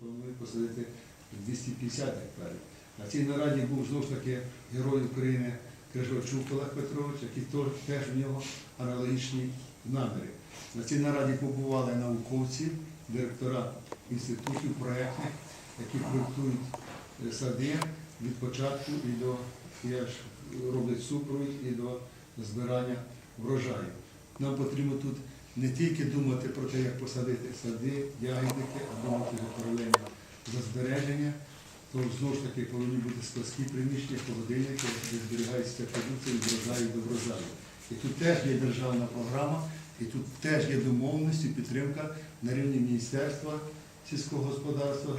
Планують посадити 250 гектарів. На цій нараді був знову ж таки герой України Крижовчук Олег Петрович, який теж в нього аналогічні наміри. На цій нараді побували науковці, директора інститутів проєктних, які проєктують е, сади від початку і до я роблять супровід і до збирання врожаю. Нам потрібно тут не тільки думати про те, як посадити сади, ягідники, а думати паралельно за збереження. То знову ж таки повинні бути складські приміщення, холодильники, де зберігається продукція від врожаю до врожаю. І тут теж є державна програма, і тут теж є домовленості, підтримка на рівні Міністерства сільського господарства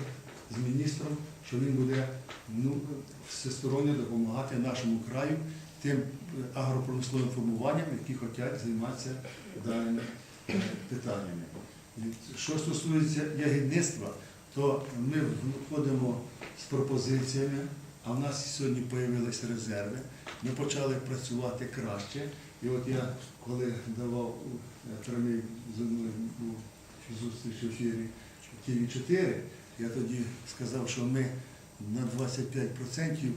з міністром, що він буде ну, всесторонньо допомагати нашому краю тим е, агропромисловим формуванням, які хочуть займатися даними питаннями. Що стосується ягідництва, то ми виходимо з пропозиціями, а в нас сьогодні з'явилися резерви. Ми почали працювати краще. І от я, коли давав у прямий зі мною був зустріч в ефірі тв 4 я тоді сказав, що ми на 25%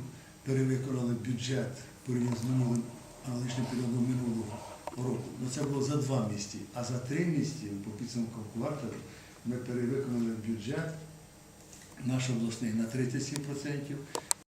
перевиконали бюджет порівняно з минулим аналогічним періодом минулого року. Ну це було за два місці, А за три місці, по підсумкам кварталу, ми перевиконали бюджет наш обласний на 37%,